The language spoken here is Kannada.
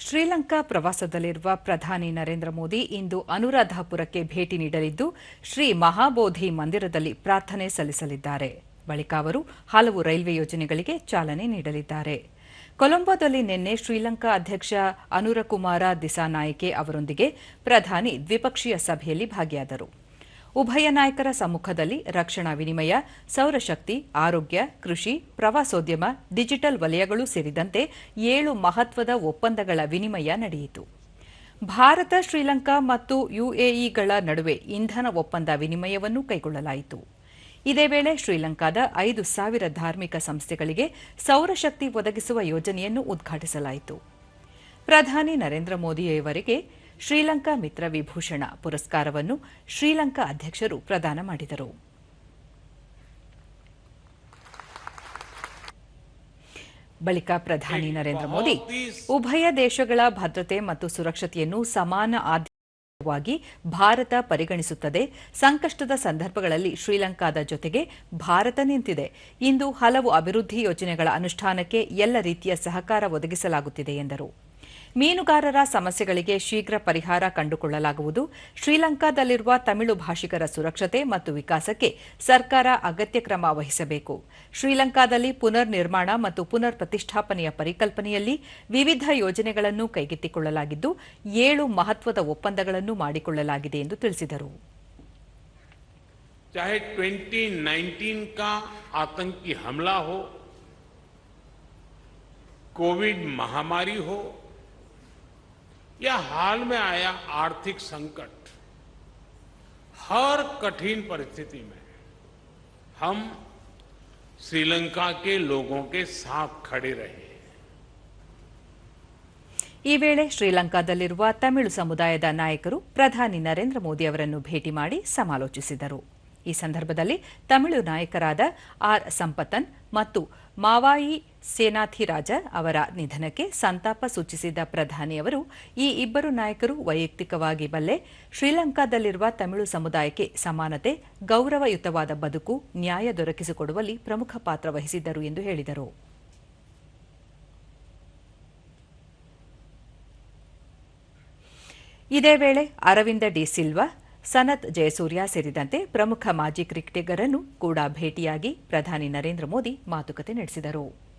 ಶ್ರೀಲಂಕಾ ಪ್ರವಾಸದಲ್ಲಿರುವ ಪ್ರಧಾನಿ ನರೇಂದ್ರ ಮೋದಿ ಇಂದು ಅನುರಾಧಾಪುರಕ್ಕೆ ಭೇಟಿ ನೀಡಲಿದ್ದು, ಶ್ರೀ ಮಹಾಬೋಧಿ ಮಂದಿರದಲ್ಲಿ ಪ್ರಾರ್ಥನೆ ಸಲ್ಲಿಸಲಿದ್ದಾರೆ. ಬಳಿಕ ಅವರು ಹಲವು ರೈಲ್ವೆ ಯೋಜನೆಗಳಿಗೆ ಚಾಲನೆ ನೀಡಲಿದ್ದಾರೆ. ಕೊಲಂಬೋದಲ್ಲಿ ನಿನ್ನೆ ಶ್ರೀಲಂಕಾ ಅಧ್ಯಕ್ಷ ಅನುರಕುಮಾರ ದಿಸಾನಾಯಕೆ ಅವರೊಂದಿಗೆ ಪ್ರಧಾನಿ ದ್ವಿಪಕ್ಷೀಯ ಸಭೆಯಲ್ಲಿ ಭಾಗಿಯಾದರು. ಉಭಯ ನಾಯಕರ ಸಮ್ಮುಖದಲ್ಲಿ ರಕ್ಷಣಾ ವಿನಿಮಯ ಸೌರಶಕ್ತಿ ಆರೋಗ್ಯ, ಕೃಷಿ, ಪ್ರವಾಸೋದ್ಯಮ, ಡಿಜಿಟಲ್ ವಲಯಗಳು ಸೇರಿದಂತೆ ಏಳು ಮಹತ್ವದ ಒಪ್ಪಂದಗಳ ವಿನಿಮಯ ನಡೆಯಿತು. ಭಾರತ, ಶ್ರೀಲಂಕಾ ಮತ್ತು ಯುಎಇಗಳ ನಡುವೆ ಇಂಧನ ಒಪ್ಪಂದ ವಿನಿಮಯವನ್ನು ಕೈಗೊಳ್ಳಲಾಯಿತು. ಇದೇ ವೇಳೆ ಶ್ರೀಲಂಕಾದ ಐದು ಸಾವಿರ ಧಾರ್ಮಿಕ ಸಂಸ್ಥೆಗಳಿಗೆ ಸೌರಶಕ್ತಿ ಒದಗಿಸುವ ಯೋಜನೆಯನ್ನು ಉದ್ಘಾಟಿಸಲಾಯಿತು. ಪ್ರಧಾನಿ ನರೇಂದ್ರ ಮೋದಿಯವರಿಗೆ ಶ್ರೀಲಂಕಾ ಮಿತ್ರ ವಿಭೂಷಣ ಪುರಸ್ಕಾರವನ್ನು ಶ್ರೀಲಂಕಾ ಅಧ್ಯಕ್ಷರು ಪ್ರದಾನ ಮಾಡಿದರು. ಬಳಿಕ ಪ್ರಧಾನಿ ನರೇಂದ್ರ ಮೋದಿ ಉಭಯ ದೇಶಗಳ ಭದ್ರತೆ ಮತ್ತು ಸುರಕ್ಷತೆಯನ್ನು ಸಮಾನ ಆದ್ಯವಾಗಿ ಭಾರತ ಪರಿಗಣಿಸುತ್ತದೆ. ಸಂಕಷ್ಟದ ಸಂದರ್ಭಗಳಲ್ಲಿ ಶ್ರೀಲಂಕಾದ ಜೊತೆಗೆ ಭಾರತ ನಿಂತಿದೆ. ಇಂದು ಹಲವು ಅಭಿವೃದ್ಧಿ ಯೋಜನೆಗಳ ಅನುಷ್ಠಾನಕ್ಕೆ ಎಲ್ಲ ರೀತಿಯ ಸಹಕಾರ ಒದಗಿಸಲಾಗುತ್ತಿದೆ ಎಂದರು. ಮೀನುಗಾರರ ಸಮಸ್ಯೆಗಳಿಗೆ ಶೀಘ್ರ ಪರಿಹಾರ ಕಂಡುಕೊಳ್ಳಲಾಗುವುದು ಶ್ರೀಲಂಕಾದಲ್ಲಿರುವ ತಮಿಳು ಭಾಷಿಕರ ಸುರಕ್ಷತೆ ಮತ್ತು ವಿಕಾಸಕ್ಕೆ ಸರ್ಕಾರ ಅಗತ್ಯ ಕ್ರಮ ವಹಿಸಬೇಕು ಶ್ರೀಲಂಕಾದಲ್ಲಿ ಪುನರ್ ನಿರ್ಮಾಣ ಮತ್ತು ಪುನರ್ ಪ್ರತಿಷ್ಠಾಪನೆಯ ಪರಿಕಲ್ಪನೆಯಲ್ಲಿ ವಿವಿಧ ಯೋಜನೆಗಳನ್ನು ಕೈಗೆತ್ತಿಕೊಳ್ಳಲಾಗಿದ್ದು ಏಳು ಮಹತ್ವದ ಒಪ್ಪಂದಗಳನ್ನು ಮಾಡಿಕೊಳ್ಳಲಾಗಿದೆ ಎಂದು ತಿಳಿಸಿದರು चाहे 2019 का आतंकी हमला हो कोविड महामारी हो या हाल में आया आर्थिक संकट हर कठिन परिस्थिति में हम श्रीलंका के लोगों के साथ खड़े रहे ಈ ವೇಳೆ ಶ್ರೀಲಂಕಾದಲ್ಲಿರುವ ತಮಿಳು ಸಮುದಾಯದ ನಾಯಕರು ಪ್ರಧಾನಿ ನರೇಂದ್ರ ಮೋದಿ ಅವರನ್ನು ಭೇಟಿ ಮಾಡಿ ಸಮಾಲೋಚಿಸಿದರು ಈ ಸಂದರ್ಭದಲ್ಲಿ ತಮಿಳು ನಾಯಕರಾದ ಆರ್ ಸಂಪತನ್ ಮತ್ತು ಮಾವಾಯಿ ಸೇನಾಥಿರಾಜ ಅವರ ನಿಧನಕ್ಕೆ ಸಂತಾಪ ಸೂಚಿಸಿದ ಪ್ರಧಾನಿಯವರು ಈ ಇಬ್ಬರು ನಾಯಕರು ವೈಯಕ್ತಿಕವಾಗಿ ಬಲ್ಲೆ ಶ್ರೀಲಂಕಾದಲ್ಲಿರುವ ತಮಿಳು ಸಮುದಾಯಕ್ಕೆ ಸಮಾನತೆ, ಗೌರವಯುತವಾದ ಬದುಕು, ನ್ಯಾಯ ದೊರಕಿಸಿಕೊಡುವಲ್ಲಿ ಪ್ರಮುಖ ಪಾತ್ರ ವಹಿಸಿದ್ದರು ಎಂದು ಹೇಳಿದರು. ಇದೇ ವೇಳೆ ಅರವಿಂದ ಡಿ ಸಿಲ್ವಾ ಸನತ್ ಜಯಸೂರ್ಯ ಸೇರಿದಂತೆ ಪ್ರಮುಖ ಮಾಜಿ ಕ್ರಿಕೆಟಿಗರನ್ನು ಕೂಡ ಭೇಟಿಯಾಗಿ ಪ್ರಧಾನಿ ನರೇಂದ್ರ ಮೋದಿ ಮಾತುಕತೆ ನಡೆಸಿದರು.